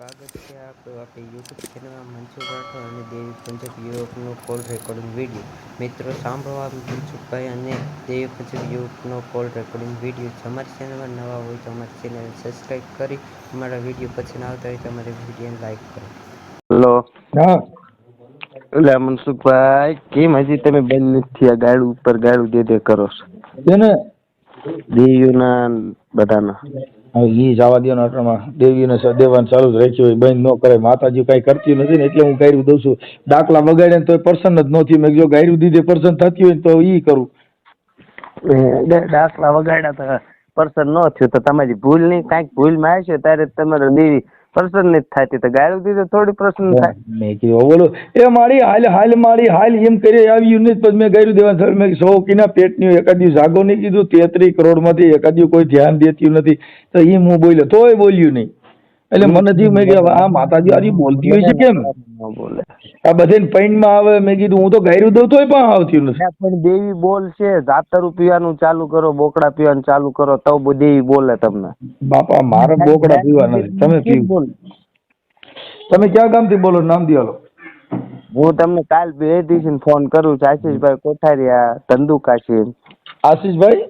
સ્વાગત છે આપણું આપણી યુટ્યુબ ચેનલમાં મનસુખ રાઠોડ અને દેવી પંજાબ યુવકનો કોલ રેકોર્ડિંગ વીડિયો મિત્રો સાંભળવા મનસુખભાઈ અને દેવી પંજાબ યુવકનો કોલ રેકોર્ડિંગ વીડિયો અમારી ચેનલમાં નવા હોય તો અમારી ચેનલ સબસ્ક્રાઈબ કરી અમારા વીડિયો પછી ના આવતા હોય તો અમારી વીડિયો લાઈક કરો. હેલો. હા. એટલે મનસુખભાઈ કેમ હજી તમે બંધ નથી થયા ગાડું ઉપર ગાડું દે દે કરો છો? દેવીઓના બધાના. ઈ જવા દો અટણમાં દેવીને દેવાનું ચાલુ જ રાખ્યું હોય, બંધ ન કરે માતાજી કઈ કરતી નથી ને એટલે હું ગાયરું દઉં છું. દાખલા બગાડે ને તો પ્રસન્ન જ નથી મેં જો ગાયરું દીધે પ્રસન્ન થતી હોય તો ઈ કરું. દાખલા વગાડ્યા તો પ્રસન્ન ન થયું. તો તમારી ભૂલ નહીં કાંઈક ભૂલમાં હશે ત્યારે તમારે દેવી પર્સન નહીં થતી તો ગાળું દીધું થોડી પ્રસન્ન થાય. મેં કીધું બોલો એ મારી હાલ હાલ મારી હાલ એમ કરી આવ્યું નહીં પછી મેં ગાયું દેવા સર મેં સૌ કીના પેટની એકાદી જાગો નહીં કીધું તેત્રીસ કરોડમાંથી એકાદી કોઈ ધ્યાન દેતું નથી. તો એમ હું બોલ્યો તોય બોલ્યું નહીં. એટલે મને થયું મેં કીધું આ માતાજી આજે બોલતી હોય છે કેમ? આ બધે પૈણમાં આવે મેં કીધું હું તો ગાયરું દઉં તોય પણ આવતી નથી. પણ દેવી બોલ છે જાતરું પીવાનું ચાલુ કરો બોકડા પીવાનું ચાલુ કરો તો દેવી બોલે તમને. બાપા મારે બોકડા પીવા નથી તમે પીવો. બોલ. તમે ક્યાં ગામથી બોલો? નામ દિયાલો. હું તમને કાલ બે દિવસે ફોન કરું છું આશીષભાઈ કોઠારિયા ધંધુકાશી આશીષભાઈ?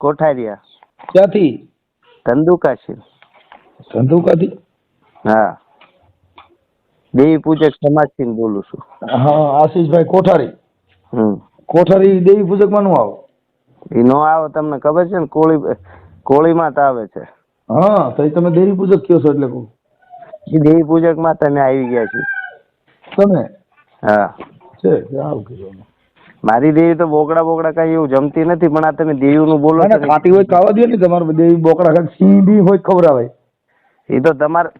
કોઠારિયા. ક્યાંથી? ધંધુકાશી ધંધુકાથી હા. દેવી પૂજક સમાજથી બોલું છું. હા આશીષભાઈ કોઠારી. હમ. કોઠારી દેવી પૂજકમાં નું આવો? એ નો આવે તમને ખબર છે ને કોળી કોળી માં આવે છે. હા તો તમે દેવી પૂજક કયો છો એટલે કહું. એ દેવી પૂજકમાં તમે આવી ગયા છો તમે? હા. છે આવું કીધું મારી દેવી તો બોકડા બોકડા કઈ એવું જમતી નથી પણ આ તમે બોલો ના ને, ખાટી હોય ખાવા દે ને તમારે દેવી બોકડા ખાલી બી હોય ખવડાવે ખવડાવાય. એ તો તમારે.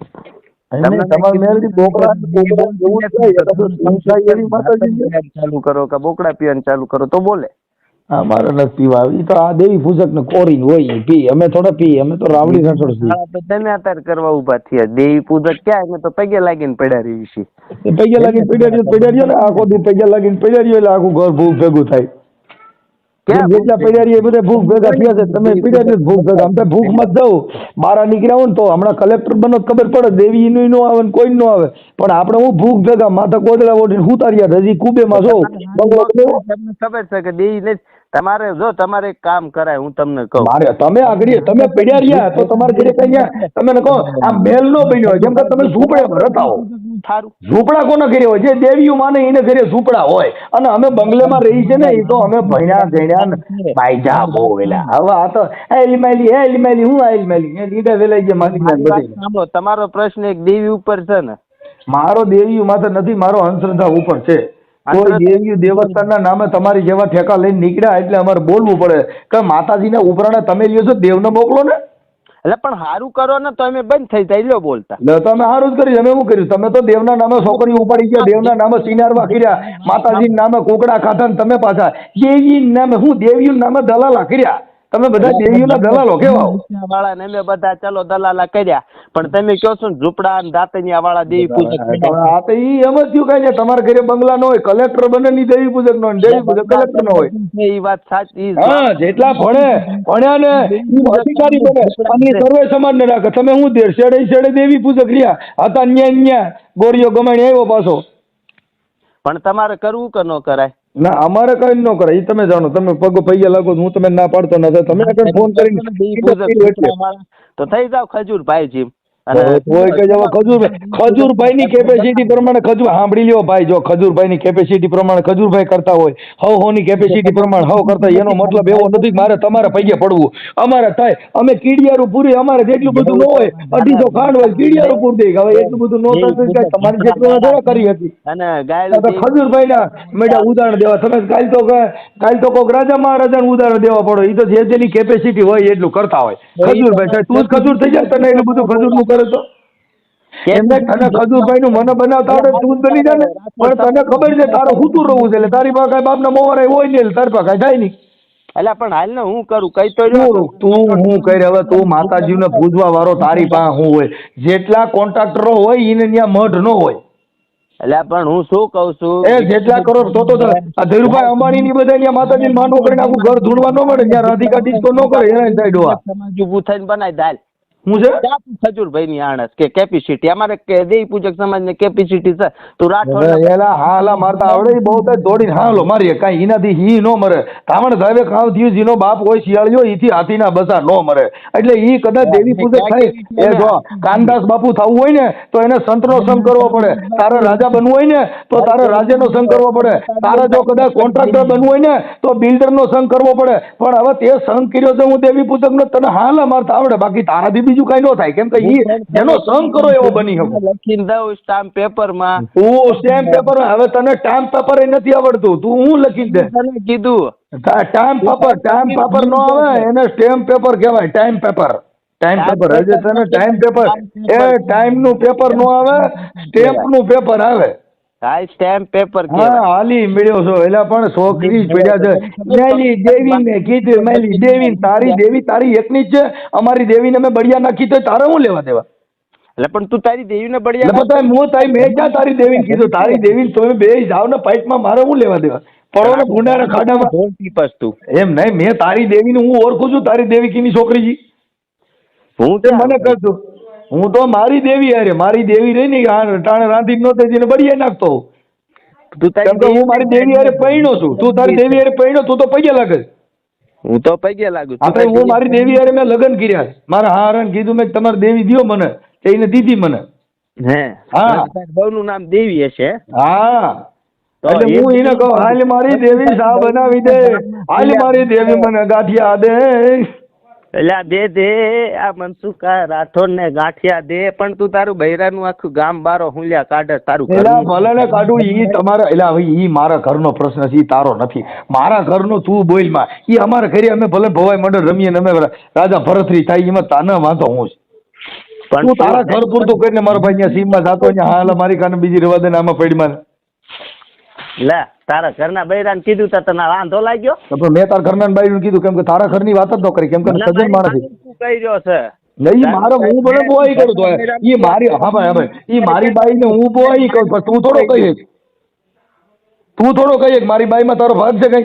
ચાલુ કરો. કે બોકડા પીવાનું ચાલુ કરો તો બોલે. હા મારે નથી પીવા એ તો આ દેવી પૂજક ને કોરી હોય પી. અમે થોડા પી અમે તો રાવડી છીએ અત્યારે કરવા ઊભા થયા. દેવી પૂજક ક્યાં? અમે તો પગે લાગીને પડ્યા રહી છીએ. પગે લાગીને પડ્યા પડ્યા રહ્યો ને આખો દી પગે લાગીને પડ્યા રહ્યો એટલે આખું ઘર ભેગું થાય. જેટલા પડ્યા રહીએ બધા ભૂખ ભેગા થયા છે? તમે પડ્યા રહ્યો ભૂખ ભેગા. અમે ભૂખમાં જાઉં. બહાર નીકળ્યા હોય ને તો હમણાં કલેક્ટર બનો ખબર પડે દેવી નું નો આવે ને કોઈ નો આવે. પણ આપણે હું ભૂખ ભેગા માથા કોદડા ઓઢીને ઉતાર્યા હજી બંગલો તમને ખબર છે કે દેવી તમારે જો તમારે કામ કરાય હું તમને કહું. મારે તમે આગળ તમે પડ્યા રહ્યા તો તમારે ઘરે કઈ તમે કહો આ મેલ નો બન્યો હોય. કેમ કે તમે ઝૂંપડે રહેતા સારું ઝૂંપડા કોને ઘરે હોય? જે દેવીઓ માને એને ઘરે ઝૂંપડા હોય. અને અમે બંગલેમાં રહી છે ને એ તો અમે ભણ્યા ગણ્યા બાયજા બહુ વેલા. હવે આ તો એલમેલી એલમેલી હું એલમેલી? લીડા વેલાઈ જે સાંભળો તમારો પ્રશ્ન એક દેવી ઉપર છે ને. મારો દેવી માથે નથી મારો અંધશ્રદ્ધા ઉપર છે. કોઈ દેવી દેવસ્થાનના નામે તમારી જેવા ઠેકા લઈને નીકળ્યા એટલે અમારે બોલવું પડે. કે માતાજીના ઉપરાણે તમે લ્યો છો દેવને મોકલો ને. એટલે પણ સારું કરો ને તો અમે બંધ થઈ જાય, લ્યો બોલતા. તમે સારું જ કર્યું અમે શું કર્યું તમે તો દેવના નામે છોકરી ઉપાડી ગયા, દેવના નામે સિનારવા કર્યા, માતાજીના નામે કોકડા ખાધા ને તમે પાછા. દેવી નામે, હું દેવી નામે દલાલા કર્યા. તમે બધા દેવીઓના દલાલો કેવા વાળા ને અમે બધા ચાલો દલાલા કર્યા. પણ તમે કહો છો ને ઝૂંપડા અને દાંતનિયા વાળા દેવી પૂજક આ તો ઈ એમ જ થયું કઈ ને તમારા ઘરે બંગલા નો હોય કલેક્ટર બને ની દેવી પૂજક નો દેવી પૂજક કલેક્ટર નો હોય. એ વાત સાચી હા જેટલા ભણે ભણ્યા ને અધિકારી બને. સર્વે સમાજ ને રાખે. તમે હું દેર શેડે શેડે દેવી પૂજક રહ્યા? હતા ન્યા ને ન્યા ગોળીઓ ગમાણી આવ્યો પાછો. પણ તમારે કરવું કે ન કરાય? ના અમારે કઈ ન કરે એ તમે જાણો તમે પગ પૈયા લાગો હું તમે ના પાડતો નથી તમે આગળ ફોન કરીને તો થઈ જાવ ખજૂર ભાઈ ખજૂરભાઈ ની કેપેસિટી પ્રમાણે ખજૂર સાંભળી લ્યો ભાઈ જો ખજૂરભાઈ ની કેપેસિટી પ્રમાણે ખજૂરભાઈ કરતા હોય હવ હો ની કેપેસિટી પ્રમાણે હવ કરતા એનો મતલબ એવો નથી મારે તમારે પૈયે પડવું. અમારે થાય અમે કીડિયારું પૂરી અમારે જેટલું બધું ન હોય અઢીસો ખાંડ હોય કીડિયારું પૂરી દઈ. હવે એટલું બધું ન થતું તમારી જેટલું થોડા કરી હતી. ખજૂરભાઈ ના મેડા ઉદાહરણ દેવા. તમે કાલ તો કાલ તો કોક રાજા મહારાજા ઉદાહરણ દેવા પડો. એ તો જે જેની કેપેસિટી હોય એટલું કરતા હોય. ખજૂરભાઈ સાહેબ તું જ ખજૂર થઈ જાય તને એટલું બધું ખજૂરનું કરે તો? એમને તને ખજૂરભાઈ નું મને બનાવતા આવડે તું બની જાય ને પણ તને ખબર છે તારે હુતું રહું છે એટલે તારી પાસે બાપના મોવારા હોય ને તારી પાસે જાય થાય નહીં. એટલે પણ હાલ ને હું કરું? કઈ તો તું હું કહી હવે તું માતાજીને પૂજવા વાળો તારી પાસે હું હોય. જેટલા કોન્ટ્રાક્ટરો હોય એને ત્યાં મઢ ન હોય. એટલે પણ હું શું કઉ છું? એ જેટલા કરોડ તો તો આ ધીરુભાઈ અંબાણી ની બધા અહીંયા માતાજી માંડવો કરીને આખું ઘર ધૂણવા ન મળે ત્યાં રાધિકા ડિસ્કો ન કરે એના સાઈડ ઊભું થઈને બનાવી દાલ. હું છે? ખજૂરભાઈ ની આણસ? કે કેપેસિટી અમારે કે દેવી પૂજક સમાજ ને કેપેસિટી છે. તું રાઠોડ એલા હાલા મારતા આવડે બહુ તો દોડીને હાલો મારીએ. કાંઈ એનાથી હી નો મરે. તામણ સાહેબે ખાવ થયું જીનો બાપ હોય શિયાળિયો ઈથી હાથીના બસા નો મરે. એટલે ઈ કદાચ દેવી પૂજક થાય. એ જો કાનદાસ બાપુ થવું હોય ને તો એને સંતનો સંગ કરવો પડે. તારે રાજા બનવું હોય ને તો તારે રાજાનો સંગ કરવો પડે. તારે જો કદાચ કોન્ટ્રાક્ટર બનવું હોય ને તો બિલ્ડરનો સંગ કરવો પડે. પણ હવે તે સંગ કર્યો છે હું દેવી પૂજકનો તને હાલા મારતા આવડે. બાકી તારાથી બીજું કઈ ન થાય. કેમ કે ઈ જેનો સંગ કરો એવો બની શકો. લખીને દઉં સ્ટામ્પ પેપરમાં. તું સ્ટેમ્પ પેપર હવે તને સ્ટામ્પ પેપર નથી આવડતું. તું હું લખી દે? તને કીધું. ટાઈમ પેપર ટાઈમ પેપર નો આવે એને સ્ટેમ્પ પેપર કહેવાય ટાઈમ પેપર ટાઈમ પેપર હજી તને ટાઈમ પેપર એ ટાઈમનું પેપર નો આવે સ્ટેમ્પનું પેપર આવે. હા સ્ટેમ્પ પેપર હા હાલી મળ્યો છો. એલા પણ છોકરી પડ્યા છે. મેલી દેવી ને કીધું મેલી દેવી તારી દેવી તારી એકની જ છે. અમારી દેવીને મે બળિયા નાખી તો તારે હું લેવા દેવા? એટલે પણ તું તારી દેવીને એટલે બળિયા બધા હું તારી મેં ક્યાં તારી દેવી કીધું? તારી દેવી તમે બે જાવ ને પાઇપમાં મારે હું લેવા દેવા? પડો ને ગુંડાના ખાડામાં ઢોલ પીપસ તું. એમ નહીં મેં તારી દેવી ને હું ઓળખું છું તારી દેવી કીની છોકરી જી હું તે મને કરજો હું તો મારી દેવી અરે મારી દેવી રહી ને ટાણે રાંધી નો તેને બળીએ નાખતો. તું તારી કે હું મારી દેવી અરે પૈણો છું. તું તારી દેવી અરે પૈણો તું તો પૈયે લાગે. હું તો પગે લાગુ આપણે હું મારી દેવી અરે મેં લગ્ન કર્યા મારા હારણ કીધું મેં તમારી દેવી દિયો મને એને દીધી મને. હે. હા. બહુ નું નામ દેવી હશે. હા. એટલે હું એને કહું હાલ મારી દેવી સા બનાવી દે. હાલ મારી દેવી મને ગાંઠિયા દે. એટલે આ દે દે આ મનસુખા રાઠોડ ને ગાંઠિયા દે. પણ તું તારું બૈરાનું આખું ગામ બારો હુંલ્યા કાઢે તારું એલા ભલે ને કાઢું ઈ તમારે એલા ભાઈ ઈ મારા ઘરનો પ્રશ્ન છે ઈ તારો નથી. મારા ઘરનો તું બોલમાં. ઈ અમારા ઘરે અમે ભલે ભવાઈ મંડળ રમીએ ને અમે રાજા ભરતરી થાય એમાં તાને વાંધો હું છે પણ તું તારા ઘર પૂરતું કરીને મારો ભાઈ અહીંયા સીમમાં જાતો અહીંયા હાલ મારી કાને બીજી રવા દે ને આમાં પડીમાં લે તારા ઘરના બૈરાને કીધું તો તને વાંધો લાગ્યો? તો પણ મેં તારા ઘરના બાઈ કીધું કેમ કે તારા ઘરની વાત જ ન કરી કેમ કે સજન માણસ કહી રહ્યો છે. નહીં મારો હું બોલે બોઈ કરું તો એ મારી હા ભાઈ હા ભાઈ એ મારી બાઈને હું બોઈ કરું પણ તું થોડો કહીએ તું થોડો કહીએ મારી મારી બાઈમાં તારો ભાગ છે કઈ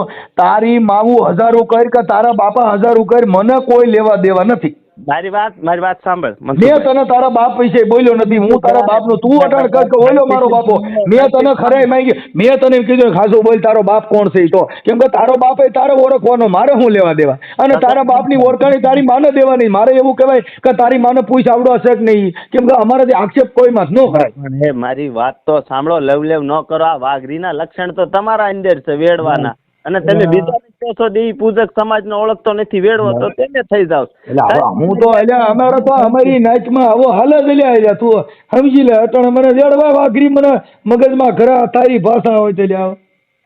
તારી માવું હજારો કર કે તારા બાપા હજારો કર મને કોઈ લેવા દેવા નથી. મારી વાત મારી વાત સાંભળ મેં તને તારા બાપ વિશે બોલ્યો નથી હું તારા બાપનો તું અટાણ કર કે ઓલો મારો બાપો. મેં તને ખરાઈ માંગી મેં તને એમ કીધું ખાસો બોલ તારો બાપ કોણ છે તો? કેમ કે તારો બાપ એ તારે ઓળખવાનો મારે હું લેવા દેવા? અને તારા બાપની ઓળખાણી તારી માને દેવાની મારે એવું કહેવાય કે તારી માને પૂછ આવડો હશે કે નહીં? કેમ કે અમારાથી આક્ષેપ કોઈ માં ન કરાય મારી વાત તો સાંભળો લવ લેવ ન કરો આ વાઘરીના લક્ષણ તો તમારા અંદર છે વેડવાના. અને તમે બીજાને કહો છો દેવી પૂજક સમાજને ઓળખતો નથી વેડવો તો તેને થઈ જાવ. એટલે હું તો એટલે અમારે તો અમારી નાચમાં આવો હાલ જ લ્યા એટલે તું સમજી લે અટણ મને જડવા વાઘરી મને મગજમાં ઘરા તારી ભાષા હોય તો લ્યા.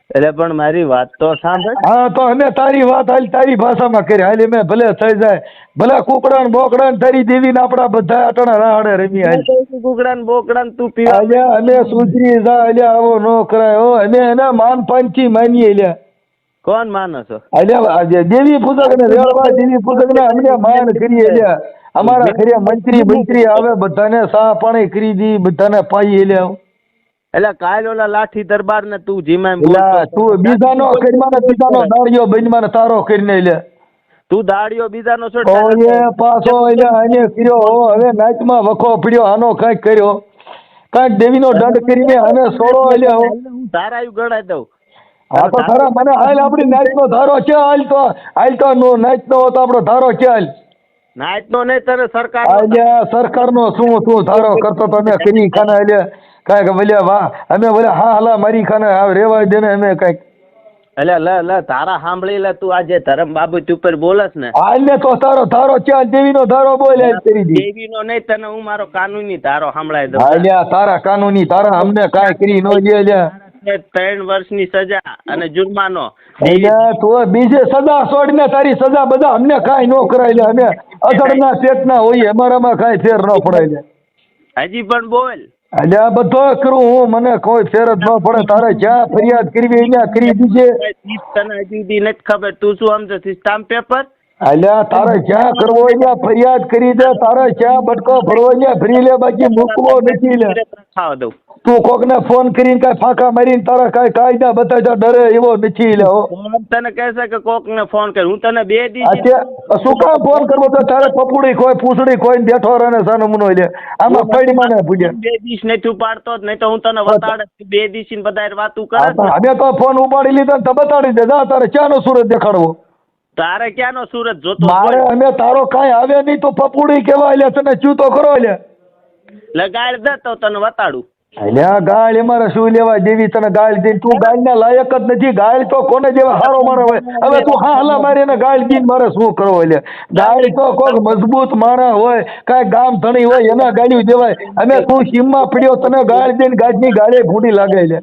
એટલે પણ મારી વાત તો સાંભળ. હા તો અમે તારી વાત હાલ તારી ભાષામાં કરી હાલ મેં ભલે થઈ જાય. ભલે કુકડા ને બોકડા ને તારી દેવી ને આપડા બધા અટણા રાહડે રમી હાલ. કુકડા ને બોકડા ને તું પીવા અમે સુધરી જા અલ્યા આવો નો કરાય અમે એના માન પાંચી માનીએ અલ્યા કોણ માનો છો? દેવી પૂજક ને રેળવા દેવી પૂજક ને અમને માન કરીએ અલ્યા અમારા ઘરે મંત્રી મંત્રી આવે બધાને સા પાણી કરી દી બધાને પાઈ અલ્યા એટલે કાલ ઓલા લાઠી દરબાર ને તું જીમા એમ એલા બોલતો. તું બીજાનો કરીમાં બીજાનો દાડિયો બનીમાં તારો કરીને લે. તું દાડિયો બીજાનો છોડ ઓય પાછો એટલે આને કર્યો હવે નાચમાં વખો પડ્યો આનો કંઈક કર્યો. કાંઈક દેવીનો દંડ કરીને આને સોળો એટલે તારા ગણાઈ દઉં. હા તો ખરા મને હાલ આપણી નો ધારો છે હાલ તો. હાલ તો નો નાચનો હતો આપણો ધારો છે હાલ. નાઈટ નો નહીં તને સરકાર સરકાર નો શું શું ધારો કરતો તો અમે કરી ખાને એટલે કાંઈક બોલ્યા વાહ અમે બોલ્યા હા હલા મારી ખાને રેવા દે ને અમે કાંઈક. એટલે લ લ તારા સાંભળી લે તું આજે ધરમ બાબત ઉપર બોલસ ને. હાલ ને તો તારો ધારો ચાલ દેવી નો ધારો બોલ દેવી નો નહીં તને હું મારો કાનૂની ધારો સંભળાઈ દઉં. તારા કાનૂની તારા અમને કાંઈ કરી નો દે લ્યા. કે ત્રણ વર્ષની સજા અને જુર્માનો. તું બીજે સજા છોડીને તારી સજા બધા અમને કાંઈ ન કરાય લે. અમે અધડના ચેતના હોઈએ અમારામાં કાંઈ ફેર ન પડાય લે. હજી પણ બોલ. એટલે આ બધો કરું હું મને કોઈ ફેર જ ન પડે. તારે જ્યાં ફરિયાદ કરવી અહીંયા કરી દીજે. તને હજી નથી ખબર. તું શું આમ છે સ્ટામ્પ પેપર અલ્યા તારે ક્યાં કરવો હોય ફરિયાદ કરી દે તારે ક્યાં બટકો ભરવો હોય ફરી ભરી લે બાકી મૂકવો નથી લે. તું કોકને ફોન કરીને કઈ ફાંકા મારીને તારા કઈ કાયદા બતાવતા ડરે એવો નથી લે હો. તને કહેશે કે કોક ને ફોન કર હું તને બે દી શું કામ ફોન કરવો? તો તારે પપુડી કોઈ પૂછડી કોઈ ને બેઠો રહે સનમનો સાનો મુનો લે. આમાં પડી મને પૂજે. બે દિવસ તું પાડતો જ નહીં તો હું તને વતાડે બે દિવસ બધા વાતું કરે હા, પણ અમે તો ફોન ઉપાડી લીધો ને તો બતાડી દે. જા તારે ક્યાંનો સુરત દેખાડવો? તારે ક્યાંનો સુરત જોતો મારે અમે તારો કાંઈ આવે નહીં તો પપુડી કેવા એટલે તને ચૂતો કરો એટલે લગાડ દે તો તને વતાડું. અલ્યા ગાળ અમારે શું લેવા દેવી તને ગાળ દે. તું ગાળના લાયક જ નથી ગાળ તો કોને દેવા? હારો મારો હોય. હવે તું હા હલા મારીને ગાળ દઈને મારે શું કરવો એટલે ગાળ તો કોક મજબૂત માણસ હોય કાંઈ ગામ ધણી હોય એના ગાળ્યું દેવાય. અમે તું સીમમાં પડ્યો તને ગાળ દઈને ગાજની ગાળે ભૂંડી લાગે એટલે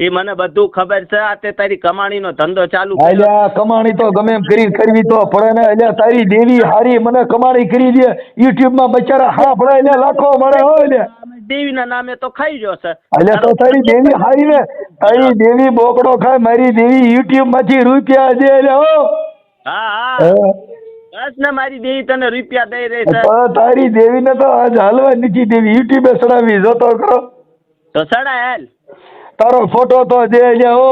એ મને બધું ખબર છે આ તે તારી કમાણીનો ધંધો ચાલુ. અલ્યા કમાણી તો ગમે એમ કરી કરવી તો પડે ને. અલ્યા તારી દેવી હારી મને કમાણી કરી દે. યુટ્યુબમાં બચારા હા પડે અલ્યા લાખો મળે હો અલ્યા દેવી ના નામે તો ખાઈ જો છે. અલ્યા તો તારી દેવી હારી ને. તારી દેવી બોકડો ખાય મારી દેવી યુટ્યુબમાંથી રૂપિયા દે અલ્યા હો. હા હા. બસ ને મારી દેવી તને રૂપિયા દઈ રહી છે. તારી દેવીને તો આજ હાલવા નથી દેવી. યુટ્યુબે ચડાવી જોતો કરો. તો સડા હેલ. તારો ફોટો તો દે હો.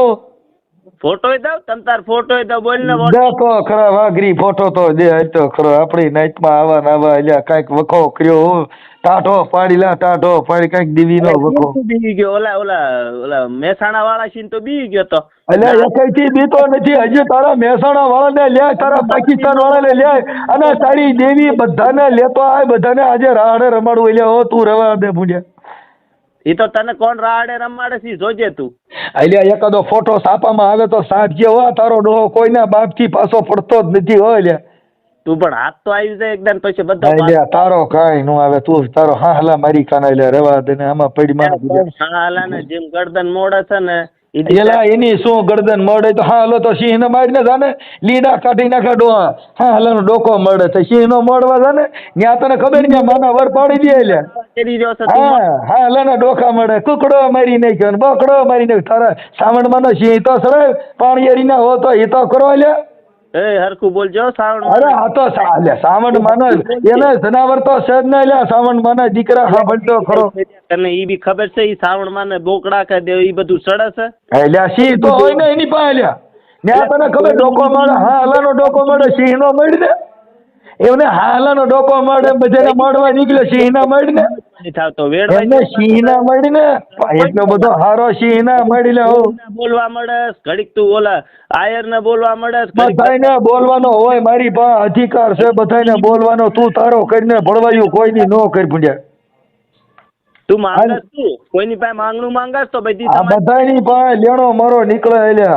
ફોટો દઉં? તમ તાર ફોટોય દઉં બોલ ને દે તો ખરા વાઘરી ફોટો તો દે તો ખરો. આપણી નાઈટમાં આવા ને આવા એટલે કાંઈક વખો કર્યો ટાઢો પાડી લા ટાઢો પાડી કાંઈક દેવીનો વખો. બીવી ગયો? ઓલા ઓલા ઓલા મહેસાણા વાળા છીન તો બીવી ગયો તો. એટલે એકઈથી બીતો નથી. હજી તારા મહેસાણા વાળાને લે તારા પાકિસ્તાન વાળાને લે અને તારી દેવી બધાને લેતો આય બધાને આજે રાહડે રમાડવું. લે હો તું રવા દે ભૂંડ્યા. એ તો તને કોણ રાડે રમાડે છે જોજે તું. અલ્યા એકાદો ફોટો સાપામાં આવે તો સાચજે હો તારો ડોહો કોઈના બાપથી પાછો પડતો જ નથી હો અલ્યા તું પણ હાથ તો આવી જાય એકદમ પછી બધા અલ્યા તારો કાઈ નો આવે તું તારો હા હલા મારી કાના એટલે રવા દે ને આમાં પડી મારે હાહલા ને જેમ ગરદન મોડે છે ને એલા એની શું ગરદન મળે તો હા હલો તો સિંહ ને મારીને જાને લીડા કાઢી નાખે ડોહા. હા હલો ડોકો મળે તો સિંહ નો મળવા જાને ત્યાં તને ખબર ને માના વર પાડી દે એટલે હા હા ને ડોકા મળે. કુકડો મારી નાખ્યો બકડો મારી નાખ્યો. તારા સાવણમાં નો સિંહ તો રે પાણી એરી ના હો તો એ તો કરો એટલે એ હરખું બોલજો શ્રાવણ અરે આ તો સા- માનો એને જનાવર તો છે જ નહીં લે સાવણ માના દીકરા હા ખરો. તને ઈ બી ખબર છે ઈ શ્રાવણ માને બોકડા કે દે ઈ બધું સડે છે? એટલે સિંહ તો હોય ને એની પાસે લ્યા ત્યાં તને ખબર ડોકો મળે હા હલાનો ડોકો મળે સિંહ નો મળી. ને એમને હલાનો ડોકો મળે બધાને મળવા નીકળે સિંહ ના મળી ને એમને વેડવા સિંહ ના મળી ને એટલો બધો હારો સિંહ ના મળી લે બોલવા મળે ઘડીક તું ઓલા આયર ને બોલવા મળે બધાને બોલવાનો હોય મારી પા અધિકાર છે બધાને બોલવાનો. તું તારો કરીને ભળવાયું કોઈની નો કરી પૂજ્યા તું માંગસ તું કોઈની પાસે માંગણું માંગસ તો બધી બધાની પાસે લેણો મરો નીકળે એટલે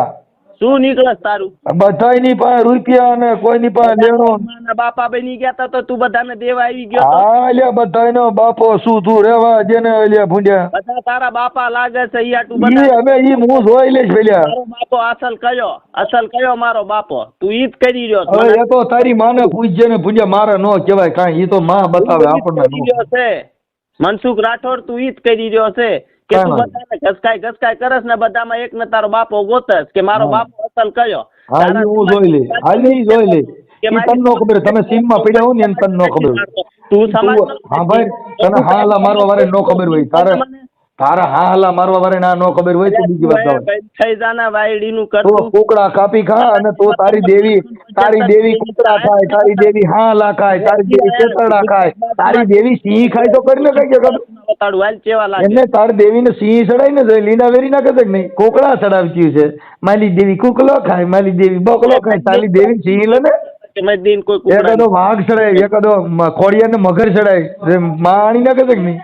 શું નીકળે તારું? બધાની પાસે રૂપિયા અને કોઈની પાસે લેણો બાપા બની ગયા તા તો તું બધાને દેવા આવી ગયો હા એટલે બધાનો બાપો શું તું રેવા જેને એટલે ભૂંડ્યા. બધા તારા બાપા લાગે છે ઈ તું બધા હવે ઈ હું જોઈ લઈશ પેલા. મારો બાપો અસલ કયો? અસલ કયો મારો બાપો? તું ઈ જ કરી રહ્યો છો. એ તો તારી માને પૂછજે ને ભૂંડ્યા મારે નો કહેવાય કાંઈ. ઈ તો માં બતાવે આપણને છે. મનસુખ રાઠોડ તું ઈ જ કરી રહ્યો છે. કે તું બધાને ઘસકાય ઘસકાય કરસ ને બધામાં એક ને તારો બાપો ગોતસ કે મારો. બાપો અસલ કયો? હાલી હું જોઈ લઈ. હાલી જોઈ લઈ. કે તને નો ખબર. તમે સીમમાં પડ્યા હો ને તને નો ખબર. તું હા ભાઈ તને હલા મારવા વારે નો ખબર હોય. તારે તારા હા હલા મારવા વારે ના નો ખબર હોય તો બીજી વાત થઈ જાના વાયડી નું કરતું. કુકડા કાપી ખા અને તો તારી દેવી તારી દેવી કુકડા ખાય તારી દેવી હાલા ખાય તારી દેવી કેતરડા ખાય તારી દેવી સિંહ ખાય તો કરીને કઈ કે બતાડું હાલ ચેવા લાગે? એને તાર દેવી ને સિંહ ચડાવી ને લીંડા વેરી ના કદક નહીં? કોકડા ચડાવતી છે. માલી દેવી કુકલો ખાય માલી દેવી બકલો ખાય તારી દેવી સિંહ લે ને કે કોઈ એકાદો વાઘ ચડાય એકાદો ખોડિયા ને મગર ચડાય માણી ના કદક નહીં?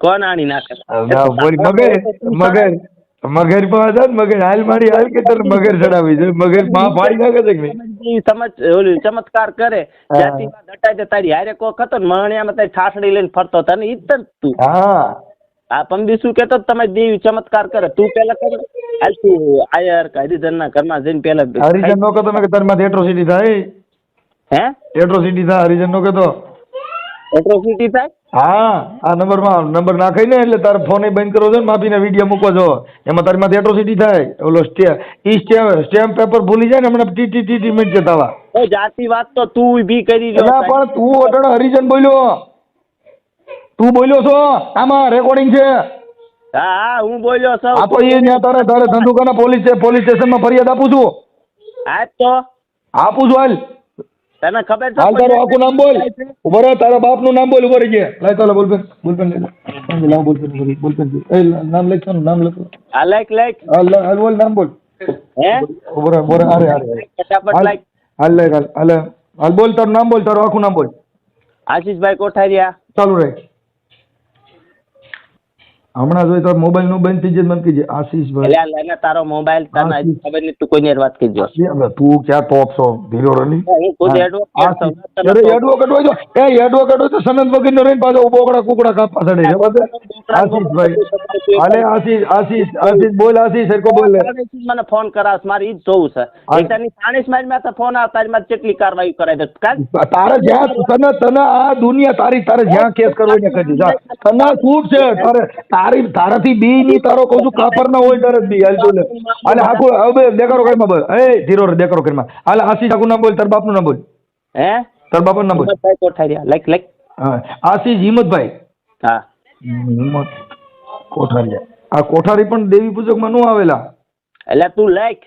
કોણ આણી નાખે મગર મગર મગર પણ હતા ને મગર હાલ મારી હાલ કે તને મગર ચડાવી છે? મગરમાં ફાડી નાખે છે કે નહીં? સમજ ઓલી ચમત્કાર કરે. જાતિવાદ હટાય તે તારી હારે કોક હતો ને મણિયામાં તારી ઠાસડી લઈને ફરતો તને ઈ જ તે. હા. આ પંદી શું કેતો તમે દેવી ચમત્કાર કરે. તું પેલા કર. હાલ તું આયર કે હરિજનના ઘરમાં જઈને પેલા હરિજન નો કહેતો મેં કે તારી માથે એટ્રોસિટી થાય. હે? એટ્રોસિટી થાય હરિજન નો કહેતો. એટ્રોસિટી થાય? હા આ નંબરમાં નંબર નાખાય ને એટલે તારે ફોન બંધ કરવો છે ને માફીને વીડિયો મૂકો છો. એમાં તારી માથે એટ્રોસિટી થાય. ઓલો ઈ સ્ટેમ્પ પેપર ભૂલી જાય ને હમણાં ટી ટી ટી ટી મિનિટ જતા વા. જાતિ વાત તો તું બી કરી રહ્યો એલા પણ તું અટણ હરિજન બોલ્યો. તું બોલ્યો છો? આમાં રેકોર્ડિંગ છે. હા હા બોલ્યો છું. આ તો એ ત્યાં તારે તારે ધંધુકાના પોલીસ પોલીસ સ્ટેશનમાં ફરિયાદ આપું છું. હા તો. આપું છું હાલ. તને ખબર છે હાલ તારું આખું નામ બોલ. ઊભો રહે તારા બાપનું નામ બોલ ઊભો રહી ગયા. લાય ચાલો બોલપેન બોલપેન લઈ લે. લાવ બોલપેન બોલ બોલપેન એ નામ લખ નામ લખ આ લાઈક લાઈક હાલ હાલ બોલ નામ બોલ. હે? ઊભો રહે ઊભો રહે. હારે ફટાફટ હાલ લાઈક હાલ લે હાલ હાલ. હાલ બોલ તારું નામ બોલ તારું આખું નામ બોલ. આશીષભાઈ કોઠારિયા. ચાલુ રહે હમણાં જોઈ તો મોબાઈલનું બંધ થઈ જાય મને કીજે આશીષભાઈ. એટલે લેને તારો મોબાઈલ તને ખબર નહીં તું કોઈને વાત કીજો તું ક્યાં ટોપ છો? ધીરો રલી હું ખુદ એડવોકેટ છું. અરે એડવોકેટ હોય તો એ એડવોકેટ હોય તો સનંદ વગર નો રહીને પાછો બોકડા કુકડા કાપવા ચડે છે? આશીષભાઈ. હાલે આશીષ આશીષ આશીષ બોલ આશીષ સરખો બોલ. મને ફોન કરાસ મારે ઈ જ જોવું છે. એકતાની સાણીસ મારી માથે ફોન આવતા માથે કેટલી કાર્યવાહી કરાય દે તારે જ્યાં તને તને આ દુનિયા તારી તારે જ્યાં કેસ કરવો ને કરજે જા. તને છૂટ છે તારે તારી તારાથી બી ની તારો કહું છું કાપર ના હોય તારે જ બી હાલ તું લે. હાલે આખું હવે દેખાડો કરીમાં બોલ. એ ધીરો રે દેખાડો કરીમાં હાલે આશીષ આખું ના બોલ તાર બાપનું ના બોલ. હે? તાર બાપનું ના બોલ. Kothariya like like Ashish Himmatbhai. હા. હિંમત કોઠારી આ કોઠારી પણ દેવી પૂજકમાં નો આવેલા. એટલે તું લાઈક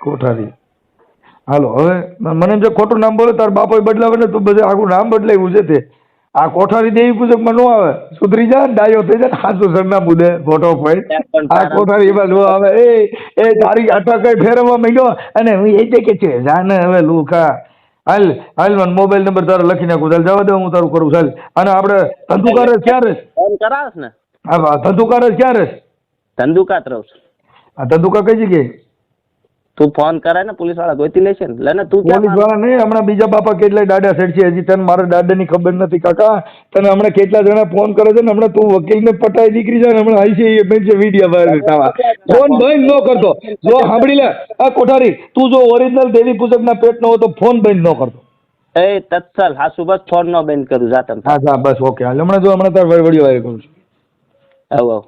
કોઠારી. હાલો હવે મને એમ છે ખોટું નામ બોલે તાર બાપો બદલાવે ને તો બધે આખું નામ બદલાવ્યું છે તે. આ કોઠારી દેવી પૂજકમાં નો આવે. સુધરી જાય ડાયો થઈ જાય હાસુ સરનામું દે ફોટો કોઈ આ કોઠારી એમાં નો આવે. એ એ તારી અટક ફેરવવા માંડ્યો? અને હું એ કે છે જાને હવે લુખા હાલ હાલ મને મોબાઈલ નંબર તારો લખી નાખું. ચાલ જવા દે હું તારું કરું. ચાલ. અને આપણે ધંધુકાર જ ક્યાં રહે ફોન કરાવશ ને? હા ધંધુકાર જ ક્યાં રહે ધંધુકાત રહું છું. આ ધંધુકા કઈ જગ્યાએ? તું ફોન કરે ને પોલીસવાળા ગોતી લેશે ને. લેને તું પોલીસવાળા નહીં હમણાં બીજા બાપા કેટલાય દાડા સેટ છે હજી તને મારા દાદાની ખબર નથી કાકા. તને હમણાં કેટલા જણા ફોન કરે છે ને હમણાં તું વકીલને પટાઈ દીકરી છે ને હમણાં છે એ બેન છે વીડિયો વાયરલ થવા. ફોન બંધ ન કરતો. જો સાંભળી લે આ કોઠારી તું જો ઓરિજિનલ દેવી પૂજકના પેટનો તો ફોન બંધ ન કરતો. એ તત્સલ હા સુબસ ફોન નો બેન કરું જાતમ હા હા બસ ઓકે હાલ. હમણાં જો હમણાં તાર વીડિયો વાય કરું છું. આવ આવ.